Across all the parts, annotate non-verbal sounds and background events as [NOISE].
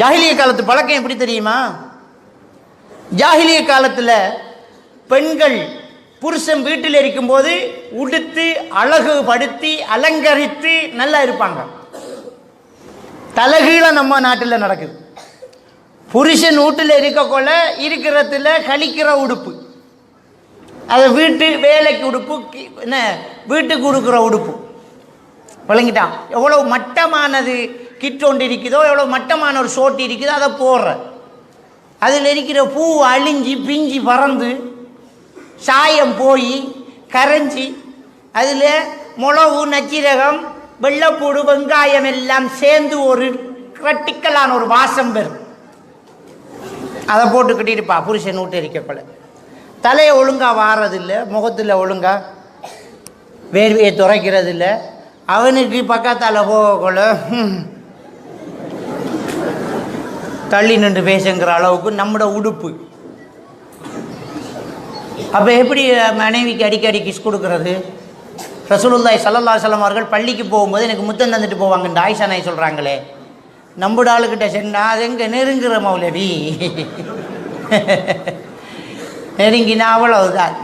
ஜாகிலிய காலத்து பழக்கம் எப்படி தெரியுமா? ஜாகிலிய காலத்தில் பெண்கள் புருஷன் வீட்டில் இருக்கும்போது உடுத்து அழகுபடுத்தி அலங்கரித்து நல்லா இருப்பாங்க. தலகீழ நம்ம நாட்டில் நடக்குது. புருஷன் வீட்டில் இருக்கக்குள்ள இருக்கிறதுல கழிக்கிற உடுப்பு. அதை வீட்டு வேலைக்கு உடுப்பு என்ன வீட்டுக்கு கொடுக்குற உடுப்பு. விளங்கிட்டான் எவ்வளோ மட்டமானது கிட்டொண்டு இருக்குதோ எவ்வளோ மட்டமான ஒரு சோட்டி இருக்குதோ அதை போடுற. அதில் இருக்கிற பூ அழிஞ்சி பிஞ்சி பறந்து சாயம் போய் கரைஞ்சி அதில் மிளகு நச்சீரகம் வெள்ளைப்பூடு வெங்காயம் எல்லாம் சேர்ந்து ஒரு கிரட்டிக்கலான ஒரு வாசம் பெறும் அதை போட்டுக்கிட்டு இருப்பா புருஷன் வீட்டு இருக்கக்குள்ள. தலையை ஒழுங்காக வாரதில்லை முகத்தில் ஒழுங்காக வேர்வையை துறைக்கிறதில்லை அவனுக்கு பக்கத்தால் போகக்குள்ள தள்ளி நின்று பேசுங்கிற அளவுக்கு நம்மட உடுப்பு. அப்போ எப்படி மனைவிக்கு அடிக்கடி கிஸ் கொடுக்கறது? ரசூலுல்லாய் சல்லல்லா சலம் அவர்கள் பள்ளிக்கு போகும்போது எனக்கு முத்தம் தந்துட்டு போவாங்க. இந்த ஆயிஷா நாய் சொல்கிறாங்களே நம்மட ஆளுக்கிட்ட சென்னா அது எங்கே நெருங்குற மௌலவி? நெருங்கினா அவ்வளவுதான்.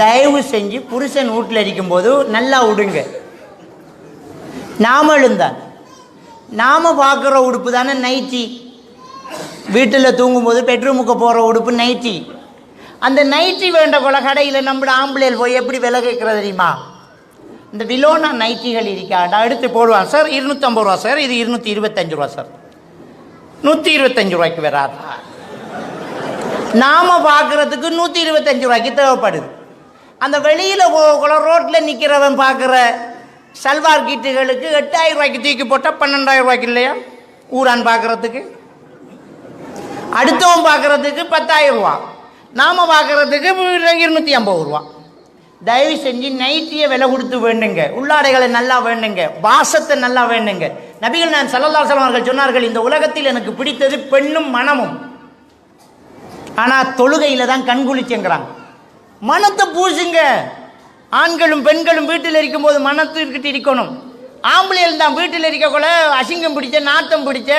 தயவு செஞ்சு புருஷன் வீட்டில் இருக்கும்போது நல்லா விடுங்க நாமளும் தான். நாம் பார்க்குற உடுப்பு தானே நைட்டி. வீட்டில் தூங்கும்போது பெட்ரூமுக்கு போகிற உடுப்பு நைட்டி. அந்த நைட்டி வேண்ட கொல கடையில் நம்மளோட ஆம்பளையில் போய் எப்படி விலை கேட்குறது தெரியுமா? இந்த விலோனா நைட்டிகள் இருக்காண்டா எடுத்து போடுவான் சார் இருநூற்றம்பது ரூபா சார் இது இருநூற்றி இருபத்தஞ்சு ரூபா சார். நூற்றி இருபத்தஞ்சு ரூபாய்க்கு வராதா? நாம் பார்க்குறதுக்கு நூற்றி இருபத்தஞ்சு ரூபாய்க்கு தேவைப்படுது. அந்த வெளியில் போகக்குள்ள ரோட்டில் நிற்கிறவன் பார்க்குற சல்வார் கீட்டுகளுக்கு எட்டாயிரம் ரூபாய்க்கு தூக்கி போட்டால் பன்னெண்டாயிரம் ரூபாய்க்கு இல்லையா? ஊரான் பார்க்குறதுக்கு. அடுத்தவன் பார்க்குறதுக்கு பத்தாயிரம் ரூபா. நாம் பார்க்குறதுக்கு இருநூற்றி ஐம்பது ரூபா. தயவு செஞ்சு நைட்டியை விலை கொடுத்து வேண்டுங்க. உள்ளாடைகளை நல்லா வேண்டுங்க. வாசத்தை நல்லா வேண்டுங்க. நபிகள் நான் சல்லல்லா அவர்கள் சொன்னார்கள் இந்த உலகத்தில் எனக்கு பிடித்தது பெண்ணும் மனமும் ஆனால் தொழுகையில் தான் கண்குளிச்சுங்கிறாங்க மனத்தை பூசுங்க. ஆண்களும் பெண்களும் வீட்டில் இருக்கும்போது மனத்திற்கிட்டு இருக்கணும். ஆம்பளையில் தான் வீட்டில் இருக்கக்குள்ள அசிங்கம் பிடிச்ச நாத்தம் பிடிச்ச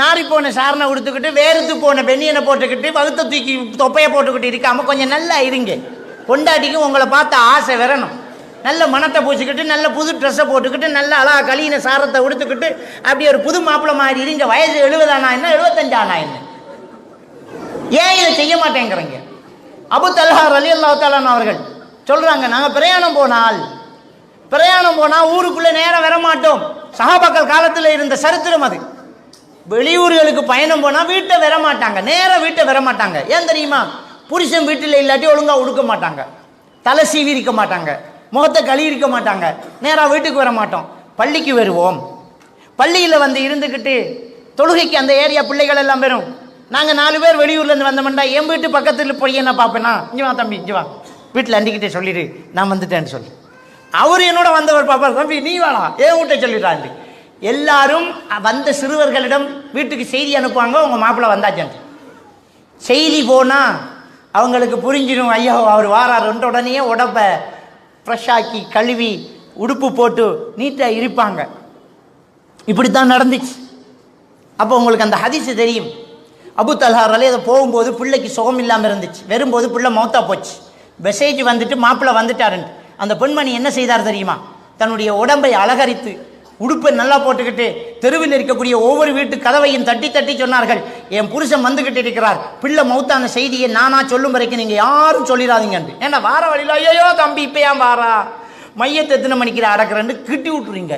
நாரி போன சாரணை உடுத்துக்கிட்டு வேறுத்து போன பெண்ணியனை போட்டுக்கிட்டு வகுத்த தூக்கி தொப்பையை போட்டுக்கிட்டு இருக்காமல் கொஞ்சம் நல்லா இருங்க. கொண்டாட்டிக்கு உங்களை பார்த்த ஆசை வரணும். நல்ல மனத்தை பூசிக்கிட்டு நல்ல புது ட்ரெஸ்ஸை போட்டுக்கிட்டு நல்ல அழகா கலியின சாரத்தை உடுத்துக்கிட்டு அப்படி ஒரு புது மாப்பிள்ளை மாதிரி இருங்க. வயசு எழுபதானா என்ன எழுபத்தஞ்சானா என்ன? ஏன் இதை செய்ய மாட்டேங்கிறீங்க? அபு தல்ஹார் அலி அல்லாஹாலான் அவர்கள் சொல்றாங்க நாங்கள் பிரயாணம் போனால் பிரயாணம் போனால் ஊருக்குள்ளே நேரம் வர மாட்டோம் காலத்தில் இருந்த சரித்திரம் அது. வெளியூர்களுக்கு பயணம் போனால் வீட்டை வர மாட்டாங்க நேராக வீட்டை வர மாட்டாங்க ஏன் தெரியுமா? புருஷன் வீட்டில் இல்லாட்டி ஒழுங்காக உடுக்க மாட்டாங்க. தலை சீவி இருக்க மாட்டாங்க முகத்தை கழுவி இருக்க மாட்டாங்க. நேராக வீட்டுக்கு வர மாட்டோம் பள்ளிக்கு வருவோம். பள்ளியில் வந்து இருந்துக்கிட்டு தொழுகைக்கு அந்த ஏரியா பிள்ளைகள் எல்லாம் வரும். நாங்கள் நாலு பேர் வெளியூர்லேருந்து வந்தோம்டா என் வீட்டு பக்கத்தில் போய் என்ன பார்ப்பேனா இங்கே வா தம்பி இங்கே வா. வீட்டில் அண்டிக்கிட்டே சொல்லிடு நான் வந்துட்டேன்னு சொல்லி. அவர் என்னோட வந்தவர் பாப்பா தம்பி நீ வேணாம் ஏன் வீட்டை சொல்லிடுறாண்டு எல்லாரும் வந்த சிறுவர்களிடம் வீட்டுக்கு செய்தி அனுப்புவாங்க உங்கள் மாப்பிள்ளை வந்தாச்சுன்ட்டு செய்தி போனால் அவங்களுக்கு புரிஞ்சிடும் ஐயோ அவர் வாராருன்ற உடனே உடம்ப ஃப்ரெஷ்ஷாக்கி கழுவி உடுப்பு போட்டு நீட்டாக இருப்பாங்க. இப்படி தான் நடந்துச்சு. அப்போ உங்களுக்கு அந்த ஹதிசு தெரியும். அபு தல்ஹார் அதை போகும்போது பிள்ளைக்கு சுகம் இல்லாமல் இருந்துச்சு. வரும்போது பிள்ளை மௌத்தா போச்சு. மெசேஜ் வந்துட்டு மாப்பிள்ளை வந்துட்டாருன்ட்டு. அந்த பெண்மணி என்ன செய்தார் தெரியுமா? தன்னுடைய உடம்பை அலகரித்து உடுப்பை நல்லா போட்டுக்கிட்டு தெருவில் இருக்கக்கூடிய ஒவ்வொரு வீட்டு கதவையும் தட்டி தட்டி சொன்னார்கள். என் புருஷன் வந்துகிட்டு இருக்கிறார். பிள்ளை மௌத்தான செய்தியை நானா சொல்லும் வரைக்கும் நீங்கள் யாரும் சொல்லிடாதீங்கன்ட்டு ஏன்னா வார வழியில் ஐயோ தம்பி இப்போ ஏன் வாரா? மையத்தை எத்தனை மணிக்கிற அடக்கிறேன்னு கிட்டி விட்டுறீங்க.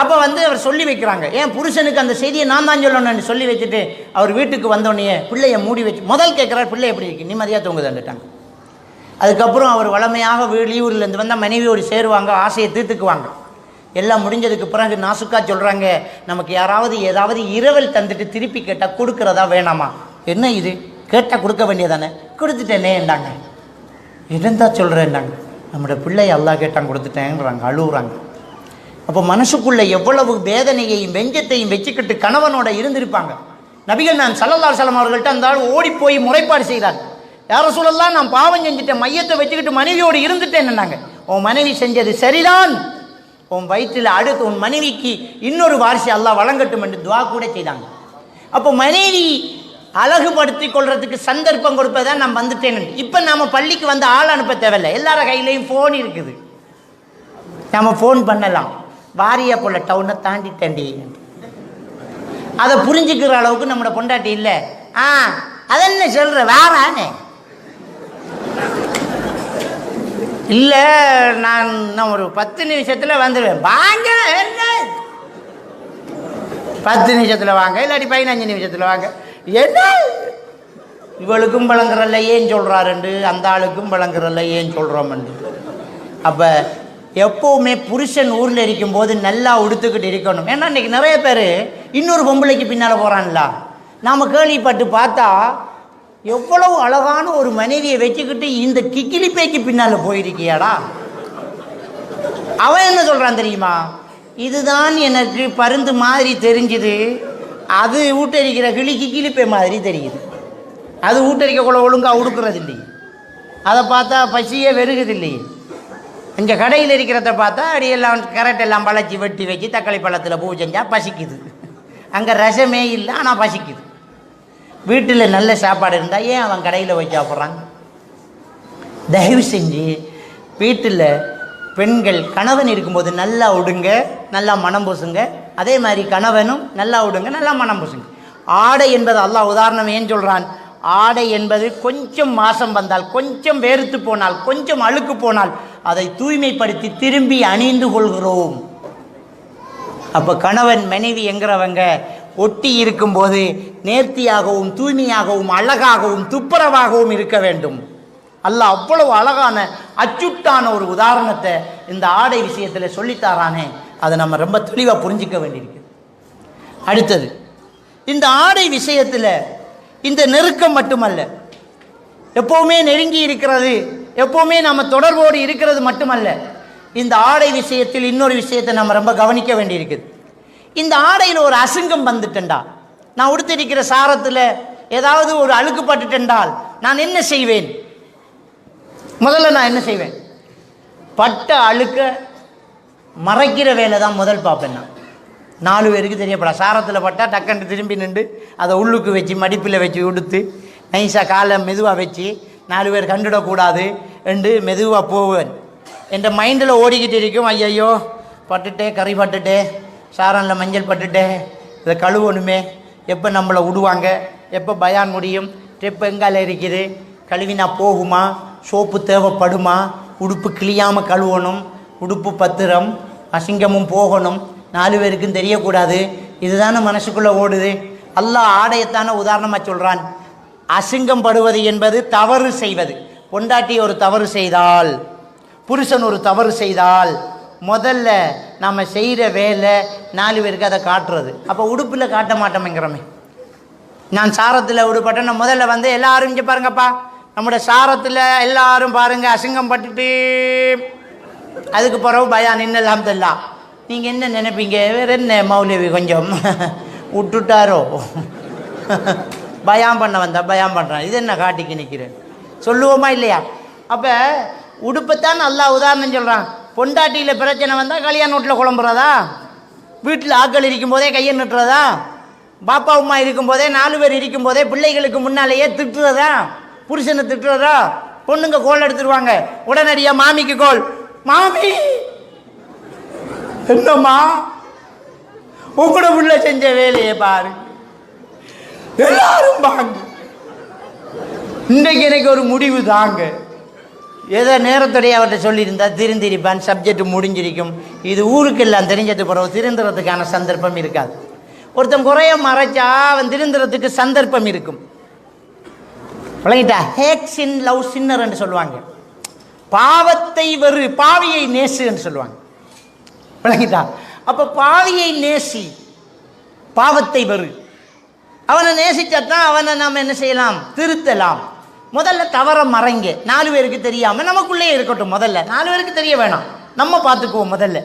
அப்போ வந்து அவர் சொல்லி வைக்கிறாங்க. ஏன் புருஷனுக்கு அந்த செய்தியை நான் தான் சொல்லணும்னு சொல்லி வச்சுட்டு அவர் வீட்டுக்கு வந்தோடனே பிள்ளைய மூடி வச்சு முதல் கேட்குறாரு பிள்ளை எப்படி இருக்கு? நிம்மதியாக தூங்குதுன்னுட்டாங்க அதுக்கப்புறம் அவர் வளமையாக வெளியூர்லேருந்து வந்தால் மனைவியோடு சேருவாங்க ஆசையை தீர்த்துக்குவாங்க. எல்லாம் முடிஞ்சதுக்கு பிறகு நாசுக்கா சொல்கிறாங்க நமக்கு யாராவது ஏதாவது இரவல் தந்துட்டு திருப்பி கேட்டால் கொடுக்குறதா வேணாமா? என்ன இது? கேட்டால் கொடுக்க வேண்டியதானே? கொடுத்துட்டேனேண்டாங்க இருந்தா சொல்கிறேன்டாங்க நம்மளோட பிள்ளை எல்லாம் கேட்டான் கொடுத்துட்டேங்கிறாங்க அழுகுறாங்க அப்போ மனசுக்குள்ளே எவ்வளவு வேதனையையும் வெஞ்சத்தையும் வச்சுக்கிட்டு கணவனோட இருந்திருப்பாங்க. நபிகள் நான் சல்லல்லா சலம் அவர்கள்ட்ட அந்த ஆள் ஓடிப்போய் முறைப்பாடு செய்கிறாங்க யார சொல்லலாம் நான் பாவம் செஞ்சுட்டேன் மையத்தை வச்சுக்கிட்டு மனைவியோடு இருந்துட்டேன்னாங்க உன் மனைவி செஞ்சது சரிதான். உன் வயிற்றில் அடுத்து உன் மனைவிக்கு இன்னொரு வாரிசு அல்லாஹ் வழங்கட்டும் என்று துவா கூட செய்தாங்க. அப்போ மனைவி அழகுபடுத்தி கொள்றதுக்கு சந்தர்ப்பம் கொடுப்பதான் நான் வந்துட்டேன் இப்போ நாம பள்ளிக்கு வந்து ஆள் அனுப்ப தேவையில்லை. எல்லார கையிலையும் ஃபோன் இருக்குது. நம்ம ஃபோன் பண்ணலாம். வாரியா போல டவுனை தாண்டிட்டேன்டி. அதை புரிஞ்சுக்கிற அளவுக்கு நம்மளோட பொண்டாட்டி இல்லை. ஆ அதென்ன சொல்ற? வேறானே இல்லை நான் நான் ஒரு பத்து நிமிஷத்தில் வந்துடுவேன் வாங்க என்ன? பத்து நிமிஷத்தில் வாங்க இல்லாட்டி பதினஞ்சு நிமிஷத்தில் வாங்க. என்ன? இவளுக்கும் பழங்குறல்ல ஏன் சொல்கிறாருண்டு அந்த ஆளுக்கும் பழங்குறல்ல ஏன் சொல்கிறோம்ண்டு அப்போ எப்போவுமே புருஷன் ஊரில் இருக்கும்போது நல்லா உடுத்துக்கிட்டு இருக்கணும். ஏன்னா இன்னைக்கு நிறைய பேர் இன்னொரு பொம்பளைக்கு பின்னால் போகிறான்ல நாம் கேள்விப்பட்டு பார்த்தா எவ்வளவு அழகான ஒரு மனைவியை வச்சுக்கிட்டு இந்த கிக்கிலிப்பேக்கு பின்னால் போயிருக்கியாடா? அவன் என்ன சொல்கிறான் தெரியுமா? இதுதான் எனக்கு பருந்து மாதிரி தெரிஞ்சுது. அது ஊட்டரிக்கிற கிளி கிளிப்பை மாதிரி தெரியுது. அது ஊட்டரிக்க கூட ஒழுங்காக உடுக்கிறது இல்லையே அதை பார்த்தா பசியே வெறுகுது இல்லையே இங்கே கடையில் இருக்கிறத பார்த்தா அப்படியெல்லாம் கரெக்ட் எல்லாம் பழச்சி வெட்டி வச்சு தக்காளி பழத்தில் பூ செஞ்சால் பசிக்குது. அங்கே ரசமே இல்லை ஆனால் பசிக்குது. வீட்டில் நல்ல சாப்பாடு இருந்தால் ஏன் அவன் கடையில் போய் சாப்பிட்றான்? தயவு செஞ்சு வீட்டில் பெண்கள் கணவன் இருக்கும்போது நல்லா உடுங்க நல்லா மனம் பூசுங்க. அதே மாதிரி கணவனும் நல்லா உடுங்க நல்லா மனம் பூசுங்க. ஆடை என்பது அல்லாஹ் உதாரணம் ஏன் சொல்கிறான் ஆடை என்பது கொஞ்சம் மாசம் வந்தால் கொஞ்சம் வேறுத்து போனால் கொஞ்சம் அழுக்கு போனால் அதை தூய்மைப்படுத்தி திரும்பி அணிந்து கொள்கிறோம். அப்போ கணவன் மனைவி என்கிறவங்க ஒட்டி இருக்கும்போது நேர்த்தியாகவும் தூய்மையாகவும் அழகாகவும் துப்புரவாகவும் இருக்க வேண்டும். அல்ல அவ்வளவு அழகான அச்சுட்டான ஒரு உதாரணத்தை இந்த ஆடை விஷயத்தில் சொல்லித்தாரானே. அதை நம்ம ரொம்ப தெளிவாக புரிஞ்சிக்க வேண்டியிருக்கு. அடுத்தது இந்த ஆடை விஷயத்தில் இந்த நெருக்கம் மட்டுமல்ல. எப்போவுமே நெருங்கி இருக்கிறது எப்போவுமே நம்ம தொடர்போடு இருக்கிறது மட்டுமல்ல. இந்த ஆடை விஷயத்தில் இன்னொரு விஷயத்தை நம்ம ரொம்ப கவனிக்க வேண்டியிருக்குது. இந்த ஆடையில் ஒரு அசிங்கம் வந்துட்டேன்டா. நான் உடுத்திருக்கிற சாரத்தில் ஏதாவது ஒரு அழுக்கு நான் என்ன செய்வேன்? முதல்ல நான் என்ன செய்வேன்? பட்ட அழுக்க மறைக்கிற வேலை தான் முதல் பார்ப்பேன் நான். நாலு பேருக்கு தெரியப்படா. சாரத்தில் பட்டால் டக்குன்னு திரும்பி நின்று அதை உள்ளுக்கு வச்சு மடிப்பில் வச்சு உடுத்து நைஸாக காலை மெதுவாக வச்சு நாலு பேர் கண்டுடக்கூடாது என்று மெதுவாக போவேன். என் மைண்டில் ஓடிக்கிட்டு இருக்கும். ஐயையோ பட்டுட்டே கறி பட்டுட்டே. சாரனில் மஞ்சள் பட்டுட்டே இதை கழுவணுமே. எப்போ நம்மளை விடுவாங்க? எப்போ பயான் முடியும்? ட்ரிப் எங்கால இருக்குது? கழுவினா போகுமா? சோப்பு தேவைப்படுமா? உடுப்பு கிளியாமல் கழுவணும். உடுப்பு பத்திரம் அசிங்கமும் போகணும். நாலு பேருக்கும் தெரியக்கூடாது. இதுதானே மனசுக்குள்ளே ஓடுது. அல்லாஹ் ஆடையத்தான உதாரணமாக சொல்கிறான் அசிங்கம் படுவது என்பது தவறு செய்வது. பொண்டாட்டி ஒரு தவறு செய்தால் புருஷன் ஒரு தவறு செய்தால் முதல்ல நம்ம செய்கிற வேலை நாலு பேருக்கு அதை காட்டுறது. அப்போ உடுப்பில் காட்ட மாட்டோமேங்கிறோமே. நான் சாரத்தில் உடுப்பட்டேன் நான் முதல்ல வந்து எல்லாரும் இங்கே பாருங்கப்பா. நம்முடைய சாரத்தில் எல்லாரும் பாருங்கள் அசிங்கம் பட்டுட்டு. அதுக்கு பிறகு பயான் இன்னெல்லாம் தெல்லாம் நீங்கள் என்ன நினைப்பீங்க? வேற என்ன மௌலவி கொஞ்சம்? [LAUGHS] விட்டுட்டாரோ? [LAUGHS] பயாம் பண்ண வந்தா பயாம் பண்ணுறான் இது என்ன காட்டிக்கு நிற்கிறேன் சொல்லுவோமா இல்லையா? அப்போ உடுப்பைத்தான் நல்லா உதாரணம் சொல்கிறான் பொண்டாட்டியில் பிரச்சனை வந்தால் கல்யாண வீட்டில் குழம்புறதா? வீட்டில் ஆட்கள் இருக்கும்போதே கையை நிட்டுறதா? பாப்பா அம்மா இருக்கும்போதே நாலு பேர் இருக்கும்போதே பிள்ளைகளுக்கு முன்னாலேயே திட்டுறதா? புருஷனை திட்டுறதா? பொண்ணுங்க கோல் எடுத்துருவாங்க. உடனடியாக மாமிக்கு கோல். மாமி! என்னம்மா? உங்களோட புள்ள செஞ்ச வேலையை பாரு. எல்லாரும் பாங்க. இன்றைக்கு எனக்கு ஒரு முடிவு தாங்க. ஏதோ நேரத்துடைய அவர்கிட்ட சொல்லியிருந்தால் திருந்திருப்பான் சப்ஜெக்ட் முடிஞ்சிருக்கும். இது ஊருக்கெல்லாம் தெரிஞ்சது பிறகு திருந்துறதுக்கான சந்தர்ப்பம் இருக்காது. ஒருத்தன் குறைய மறைச்சா அவன் திருந்துறதுக்கு சந்தர்ப்பம் இருக்கும். விளங்கிட்டா? ஹேக் சின் லவ் சின்னர் என்று சொல்லுவாங்க. பாவத்தை வெறு பாவியை நேசு என்று சொல்லுவாங்க. விளங்கிட்டா? அப்போ பாவியை நேசி பாவத்தை வெறு. அவனை நேசிச்சாதான் அவனை நாம் என்ன செய்யலாம்? திருத்தலாம். முதல்ல தவற மறைங்க. நாலு பேருக்கு தெரியாமல் நமக்குள்ளே இருக்கட்டும் முதல்ல. நாலு பேருக்கு தெரிய வேணாம். நம்ம பார்த்துக்குவோம் முதல்ல.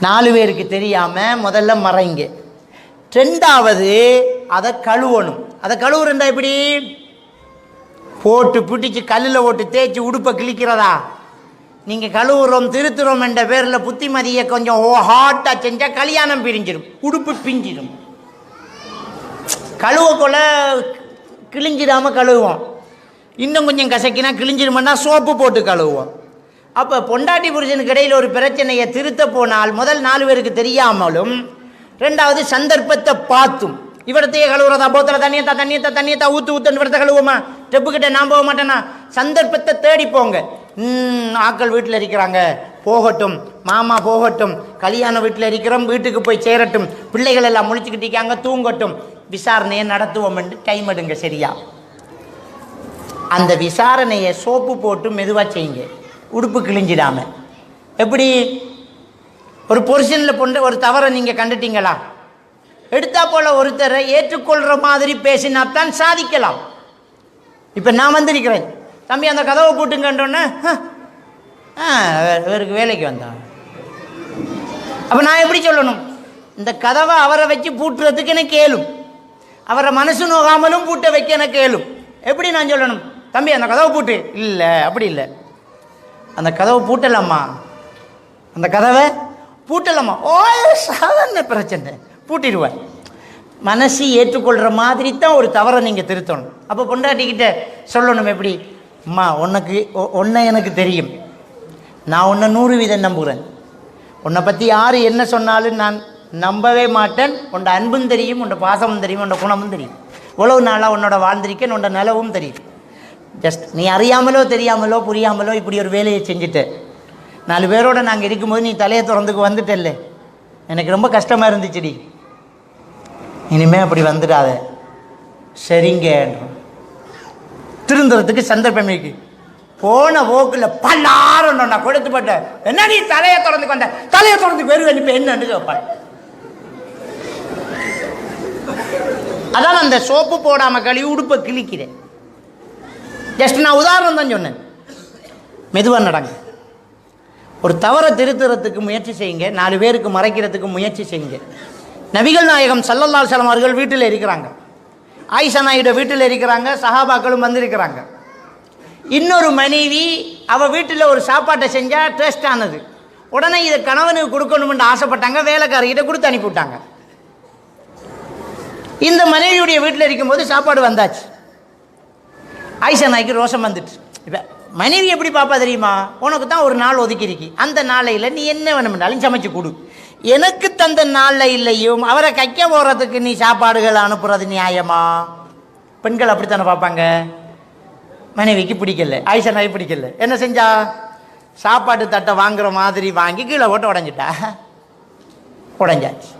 நாலு பேருக்கு தெரியாமல் முதல்ல மறைங்க. ரெண்டாவது அதை கழுவணும். அதை கழுவுறண்டா எப்படி? போட்டு பிடிச்சி கல்லில் போட்டு தேய்ச்சி உடுப்பை கிழிக்கிறதா? நீங்கள் கழுவுறோம் திருத்துறோம் என்ற பேரில் புத்திமதியை கொஞ்சம் ஓ ஹாட்டாக செஞ்சால் கல்யாணம் பிரிஞ்சிடும் உடுப்பு பிஞ்சிடும் கழுவக்குள்ள கிழிஞ்சிடாமல் கழுவுவோம் இன்னும் கொஞ்சம் கசக்கினா கிழிஞ்சிடுமென்னா சோப்பு போட்டு கழுவுவோம் அப்போ பொண்டாட்டி புருஷனுக்கு இடையில் ஒரு பிரச்சனையை திருத்த போனால் முதல் நாலு பேருக்கு தெரியாமலும் ரெண்டாவது சந்தர்ப்பத்தை பார்த்தும். இவரத்தையே கழுவுறதா? போத்தில் தண்ணியத்தா தண்ணியத்தா தண்ணியத்தா ஊத்து ஊத்துன்னு இவரத்தை கழுவுமா டெப்புக்கிட்ட நான் போக மாட்டேன்னா சந்தர்ப்பத்தை தேடி போங்க. ஆக்கள் வீட்டில் இருக்கிறாங்க. போகட்டும். மாமா போகட்டும். கல்யாண வீட்டில் இருக்கிறோம். வீட்டுக்கு போய் சேரட்டும். பிள்ளைகள் எல்லாம் முழிச்சுக்கிட்டு இருக்காங்க. தூங்கட்டும். விசாரணையை நடத்துவோம் என்று டைம் எடுங்க சரியா? அந்த விசாரணையை சோப்பு போட்டு மெதுவாக செய்யுங்க. உடுப்பு கிழிஞ்சிடாம. எப்படி? ஒரு பொருஷனில் போன்ற ஒரு தவறை நீங்கள் கண்டுட்டீங்களா? எடுத்தா போல ஒருத்தரை ஏற்றுக்கொள்கிற மாதிரி பேசினாத்தான் சாதிக்கலாம். இப்போ நான் வந்திருக்கிறேன். தம்பி அந்த கதவை கூட்டுங்கன்றோன்னே ஆ இவருக்கு வேலைக்கு வந்தான் அப்போ நான் எப்படி சொல்லணும்? இந்த கதவை அவரை வச்சு பூட்டுறதுக்கு எனக்கு கேளும் அவரை மனசு நோகாமலும் பூட்ட வைக்க எனக்கு கேளும் எப்படி நான் சொல்லணும்? தம்பி அந்த கதவை பூட்டு. இல்லை அப்படி இல்லை. அந்த கதவை பூட்டலாமா? அந்த கதவை பூட்டலாமா? ஓ சாதாரண பிரச்சனை. பூட்டிடுவேன் மனசு ஏற்றுக்கொள்கிற மாதிரி தான் ஒரு தவறை நீங்கள் திருத்தணும். அப்போ பொண்டாட்டிக்கிட்ட சொல்லணும் எப்படி? அம்மா உனக்கு உ- உன்னை எனக்கு தெரியும். நான் உன்னை நூறு வீதம் நம்புகிறேன் உன்னை பற்றி யார் என்ன சொன்னாலும் நான் நம்பவே மாட்டேன். உன்னோட அன்பும் தெரியும் உன்னோட பாசமும் தெரியும் உன்னோட குணமும் தெரியும். இவ்வளவு நாளாக உன்னோட வாழ்ந்திருக்கேன் உன்னோட நிலவும் தெரியும் ஜஸ்ட் நீ அறியாமலோ தெரியாமலோ புரியாமலோ இப்படி ஒரு வேலையை செஞ்சுட்ட. நாலு பேரோட நாங்கள் இருக்கும்போது நீ தலையை திறந்துக்கு வந்துட்டல்ல. எனக்கு ரொம்ப கஷ்டமாக இருந்துச்சுடி. இனிமே அப்படி வந்துடாத. சரிங்க திருந்துறதுக்கு சந்தர்ப்பம் இருக்கு போன போக்குல பல்லாரம் நான் கொடுத்து போட்டேன் என்ன நீ தலையை திறந்துக்கு வந்த? தலையை திறந்து வெறும் என்ன என்னன்னு கேட்பாள் அதான் அந்த சோப்பு போடாமல் கழுவி உடுப்பை கிழிக்கிறேன். ஜஸ்ட் நான் உதாரணம் தான் சொன்னேன். மெதுவாக நடங்க. ஒரு தவறை திருத்துறதுக்கு முயற்சி செய்யுங்க. நாலு பேருக்கு மறைக்கிறதுக்கு முயற்சி செய்யுங்க. நபிகள் நாயகம் சல்லல்லால் அலைஹி அவர்கள் வீட்டில் இருக்கிறாங்க. ஆயிஷா நாயுட வீட்டில் இருக்கிறாங்க. சஹாபாக்களும் வந்திருக்கிறாங்க. இன்னொரு மனைவி அவள் வீட்டில் ஒரு சாப்பாட்டை செஞ்சால் டேஸ்டானது உடனே இதை கணவனுக்கு கொடுக்கணும்னு ஆசைப்பட்டாங்க. வேலைக்காரர்கிட்ட கொடுத்து அனுப்பிவிட்டாங்க. இந்த மனைவியுடைய வீட்டில் இருக்கும்போது சாப்பாடு வந்தாச்சு. ஆயிஷா நாய்க்கு ரோஷம் வந்துட்டு. இப்போ மனைவி எப்படி பார்ப்பா தெரியுமா? உனக்கு தான் ஒரு நாள் ஒதுக்கிருக்கு அந்த நாளையில் நீ என்ன வேணும்னாலும் சமைச்சு கொடு. எனக்கு தந்த நாளையிலையும் அவரை கைக்க போகிறதுக்கு நீ சாப்பாடுகள் அனுப்புறது நியாயமா? பெண்கள் அப்படித்தானே பார்ப்பாங்க மனைவிக்கு பிடிக்கல. ஆயிஷா நாய் பிடிக்கல. என்ன செஞ்சா? சாப்பாட்டு தட்டை வாங்குற மாதிரி வாங்கி கீழே போட்டு உடஞ்சிட்டா. உடஞ்சாச்சு.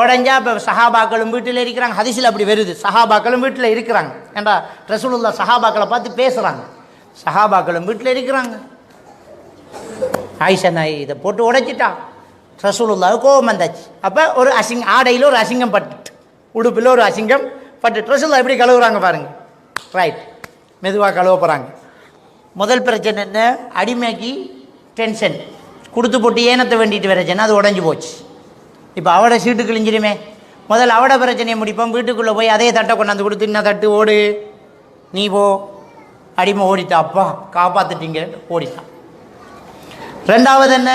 உடஞ்சா இப்போ சஹாபாக்களும் வீட்டில் இருக்கிறாங்க. ஹதிசில் அப்படி வருது. சஹாபாக்களும் வீட்டில் இருக்கிறாங்க. ஏண்டா? ரசூலுல்லா சஹாபாக்களை பார்த்து பேசுகிறாங்க சஹாபாக்களும் வீட்டில் இருக்கிறாங்க. ஆயிஷா நாய் இதை போட்டு உடைச்சிட்டா. ரசூலுல்லாவு கோபம் வந்தாச்சு. அப்போ ஒரு அசிங்கம் ஆடையில் ஒரு அசிங்கம் பட்டுட்டு உடுப்பில் ஒரு அசிங்கம் பட்டுட்டு ரசூல்லா எப்படி கழுவுறாங்க பாருங்கள் ரைட் மெதுவாக கழுவ போகிறாங்க முதல் பிரச்சனை என்ன? அடிமைக்கு டென்ஷன் கொடுத்து போட்டு ஏனத்தை வேண்டிட்டு வரச்சேன்னா அது உடஞ்சி போச்சு. இப்போ அவட சீட்டு கிழிஞ்சிருமே முதல்ல அவட பிரச்சனையை முடிப்போம். வீட்டுக்குள்ளே போய் அதே தட்டை கொண்டாந்து கொடுத்து இன்னும் தட்டு ஓடு. நீ போ. அடிமை ஓடிட்டா. அப்பா காப்பாற்றிட்டீங்க ஓடிட்டான். ரெண்டாவது என்ன?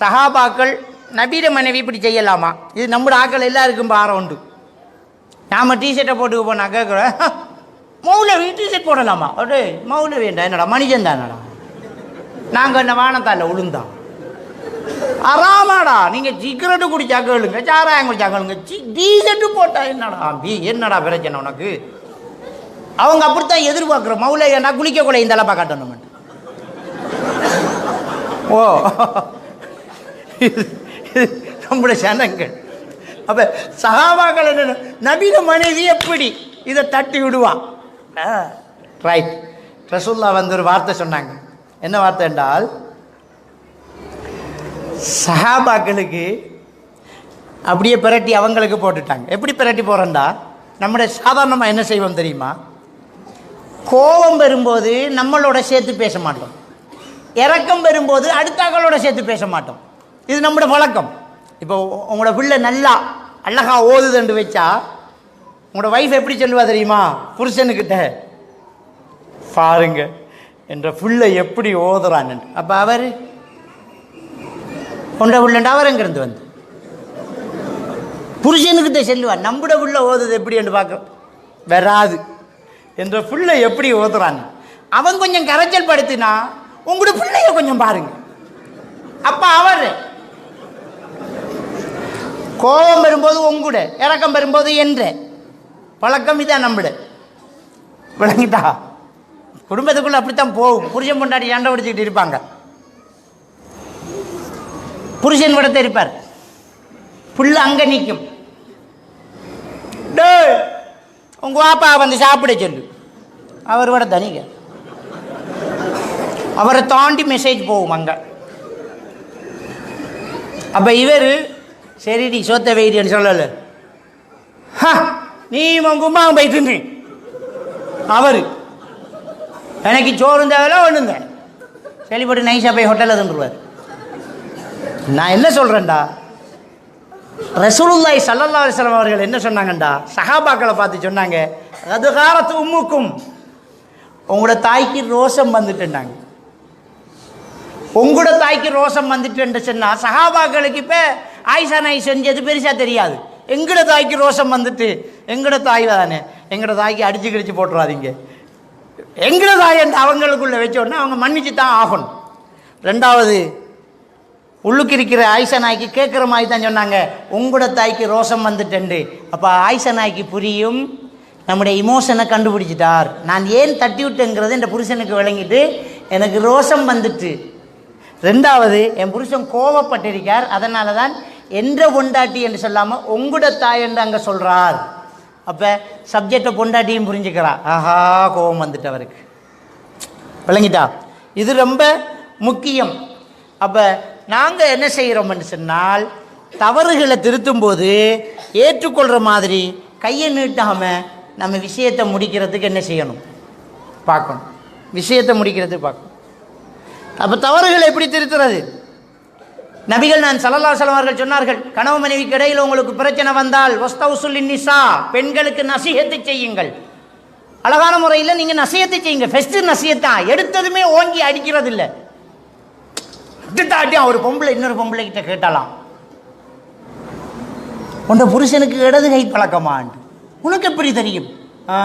சஹாபாக்கள் நபீர மனைவி இப்படி செய்யலாமா? இது நம்மளோட ஆக்கள் எல்லாருக்கும் பாரம் உண்டு. நாம் டிஷர்ட்டை போட்டு போனா கேட்குறேன் மௌலவி டிஷர்ட் போடலாமா? அடே மௌலவி வேண்டாம் என்னடா? மனுஷன் தானடா? நாங்கள் என்ன வானத்தால் உளுந்தான் அறாமாடா. நீங்க சிகரெட்டு குடிச்சா கேளுங்க சாராயம் குடிச்சா கேளுங்க. டீசர்ட்டு போட்டா என்னடா? அம்பி என்னடா பிரச்சனை உனக்கு? அவங்க அப்படித்தான் எதிர்பார்க்குற. மௌல ஏன்னா குளிக்க கூட இந்த அளப்பா காட்டணும் ஓ. நம்முடைய சனங்கள். அப்ப சகாபாக்கள் என்ன நவீன மனைவி எப்படி? இதை தட்டி விடுவான் ரைட் ரசுல்லா வந்து ஒரு வார்த்தை சொன்னாங்க. என்ன வார்த்தை என்றால் சஹாபாக்களுக்கு அப்படியே பிரட்டி அவங்களுக்கு போட்டுட்டாங்க. எப்படி பிரட்டி போகிறோண்டா நம்முடைய சாதாரணமாக என்ன செய்வோம் தெரியுமா? கோபம் வரும்போது நம்மளோட சேர்த்து பேச மாட்டோம். இறக்கம் வரும்போது அடுத்தாக்களோட சேர்த்து பேச மாட்டோம். இது நம்முடைய வழக்கம். இப்போ உங்களோட பிள்ளை நல்லா அழகா ஓதுதுன்னு வச்சா உங்களோட வைஃப் எப்படி சொல்லுவா தெரியுமா? புருஷனுக்கிட்ட பாருங்க என்ற பிள்ளை எப்படி ஓதுறான்னு. அப்போ அவர் கொண்ட புள்ளண்டா அவர் எங்கிருந்து வந்து. புருஷனுக்கிட்ட செல்லுவான் நம்புட புள்ள ஓதுது எப்படி? என்று பார்க்க. வராது. என்ற பிள்ளை எப்படி ஓதுறாங்க? அவன் கொஞ்சம் கரைச்சல் படுத்தினா உங்களோட பிள்ளைய கொஞ்சம் பாருங்க. அப்பா அவர் கோபம் வரும்போது உங்கூட இறக்கம் வரும்போது என்ற. பழக்கம் இதான் நம்முட விளங்கிட்டா? குடும்பத்துக்குள்ளே அப்படித்தான் போகும். புருஷன் பொண்டாடி சண்டை பிடிச்சிக்கிட்டு இருப்பாங்க? புருஷன் படத்தை இருப்பார் புள்ள அங்கே நிற்கும் டேய் உங்கள் வாப்பா வந்து சாப்பிட சொல்லு. அவர் விட தனிங்க அவரை தாண்டி மெசேஜ் போகும் அங்கே. அப்போ இவர் சரிடி சோத்த வெயிடின்னு சொல்லலை. "ஹ, நீ உன் கும்மா போயிட்டு அவர். எனக்கு சோறு தேவையில்ல ஒன்றுங்க சரிப்பட்டு நைஸாக போய் ஹோட்டலில் தந்துடுவார் நான் என்ன சொல்கிறேன்டா ரசூலுல்லாய் சல்லல்லா அலிஸ்லாம் அவர்கள் என்ன சொன்னாங்கண்டா? சஹாபாக்களை பார்த்து சொன்னாங்க அது காலத்து உம்முக்கும். உங்களோட தாய்க்கு ரோஷம் வந்துட்டுண்டாங்க உங்களோட தாய்க்கு ரோஷம் வந்துட்டு சொன்னால் சஹாபாக்களுக்கு இப்போ ஆயிஷா நாய் செஞ்சது பெருசாக தெரியாது. எங்களோட தாய்க்கு ரோஷம் வந்துட்டு எங்களோட தாய் தானே. எங்களோட தாய்க்கு அடிச்சு கிடிச்சு போட்டுறாதீங்க. எங்களோட தாய் என்று அவங்களுக்குள்ளே வச்சோடனே அவங்க மன்னிச்சு தான் ஆகணும். ரெண்டாவது உள்ளுக்கு இருக்கிற ஆயிஷா நாய்க்கு கேட்குற மாதிரி தான் சொன்னாங்க. உங்களோட தாய்க்கு ரோசம் வந்துட்டேண்டு அப்போ ஆயிஷா நாய்க்கு புரியும். நம்முடைய இமோஷனை கண்டுபிடிச்சிட்டார். நான் ஏன் தட்டி விட்டேங்கிறது என் புருஷனுக்கு விளங்கிட்டு எனக்கு ரோஷம் வந்துட்டு. ரெண்டாவது என் புருஷன் கோவப்பட்டிருக்கார். அதனால தான் என்ற பொண்டாட்டி என்று சொல்லாமல் உங்களோட தாய் என்று அங்கே சொல்கிறார் அப்போ சப்ஜெக்டை பொண்டாட்டியும் புரிஞ்சுக்கிறா. ஆஹா கோபம் வந்துட்டு அவருக்கு. விளங்கிட்டா? இது ரொம்ப முக்கியம். அப்போ நாங்கள் என்ன செய்கிறோம்னு சொன்னால் தவறுகளை திருத்தும்போது ஏற்றுக்கொள்கிற மாதிரி கையை நீட்டாமல் நம்ம விஷயத்தை முடிக்கிறதுக்கு என்ன செய்யணும்? பார்க்கணும். விஷயத்தை முடிக்கிறதுக்கு பார்க்கணும். அப்போ தவறுகளை எப்படி திருத்துறது? நபிகள் நான் சல்லல்லா சலவார்கள் சொன்னார்கள் கணவன் மனைவிக்கு இடையில் உங்களுக்கு பிரச்சனை வந்தால் வஸ்தவுசுல்லின் நிசா பெண்களுக்கு நசிகத்தை செய்யுங்கள். அழகான முறையில் நீங்கள் நசியத்தை செய்யுங்க. ஃபெஸ்ட்டு நசியத்தான் எடுத்ததுமே ஓங்கி அடிக்கிறது இல்லை தாட்டி ஒரு பொம்பளை இன்னொரு பொம்பளை கிட்ட கேட்டலாம். உண்ட புருஷனுக்கு இடது கை பழக்கமாண்டு. உனக்கு எப்படி தெரியும்? ஆ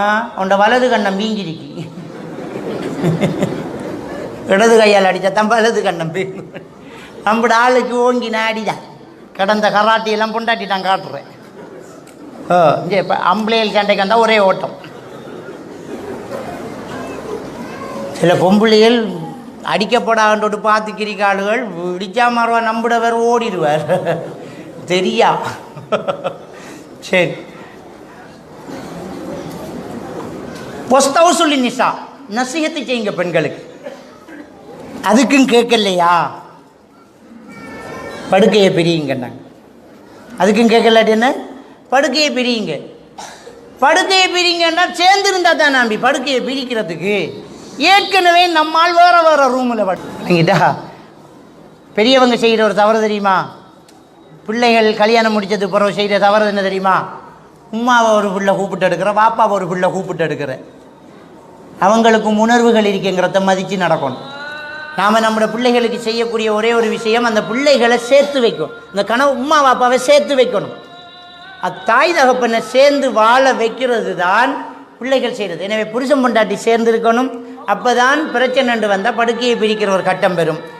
உண்ட வலது கண்ணம் வீங்கிருக்கு. இடது கையால் அடித்தா தான் வலது கண்ணம் வீங்கும். நம்மட ஆளுக்கு ஓங்கி நாடிதான். கடந்த கராட்டியெல்லாம் பொண்டாட்டி நான் காட்டுறேன். ஓ இங்கே இப்போ அம்பளையல் சண்டைக்கு வந்தால் ஒரே ஓட்டம். சில பொம்பளைகள் அடிக்கப்படாண்டோடு பார்த்து கிரிக்காளுகள் இடிச்சா மாறுவா நம்பிடவர் ஓடிடுவார். தெரியா? சரி. பொஸ்தவ சொல்லி நிசா நசிகத்தை செய்யுங்க பெண்களுக்கு. அதுக்கும் கேட்கலையா? படுக்கையை பிரியுங்கன்னாங்க அதுக்கும் கேட்கலாட்டி என்ன? படுக்கையை பிரியுங்க. படுக்கையை பிரிங்கன்னா சேர்ந்து இருந்தால் தான் நம்பி படுக்கையை பிரிக்கிறதுக்கு. ஏற்கனவே நம்மால் வேற வேற ரூமில் வாங்கிட்டா பெரியவங்க செய்கிற ஒரு தவறு தெரியுமா? பிள்ளைகள் கல்யாணம் முடித்தது பிறகு செய்கிற தவறு என்ன தெரியுமா? உம்மாவை ஒரு பிள்ளை கூப்பிட்டு எடுக்கிற பாப்பாவை ஒரு பிள்ளை கூப்பிட்டு எடுக்கிற. அவங்களுக்கும் உணர்வுகள் இருக்குங்கிறத மதித்து நடக்கணும். நாம் நம்மளோட பிள்ளைகளுக்கு செய்யக்கூடிய ஒரே ஒரு விஷயம் அந்த பிள்ளைகளை சேர்த்து வைக்கும் இந்த கனவு உம்மா பாப்பாவை சேர்த்து வைக்கணும். அத்தாய் தகப்பனை சேர்ந்து வாழ வைக்கிறது தான் பிள்ளைகள் செய்கிறது எனவே புருஷன் பொண்டாட்டி சேர்ந்து இருக்கணும். அப்போ தான் பிரச்சனை வந்தால் படுக்கையை பிரிக்கிற ஒரு கட்டம் பெறும்.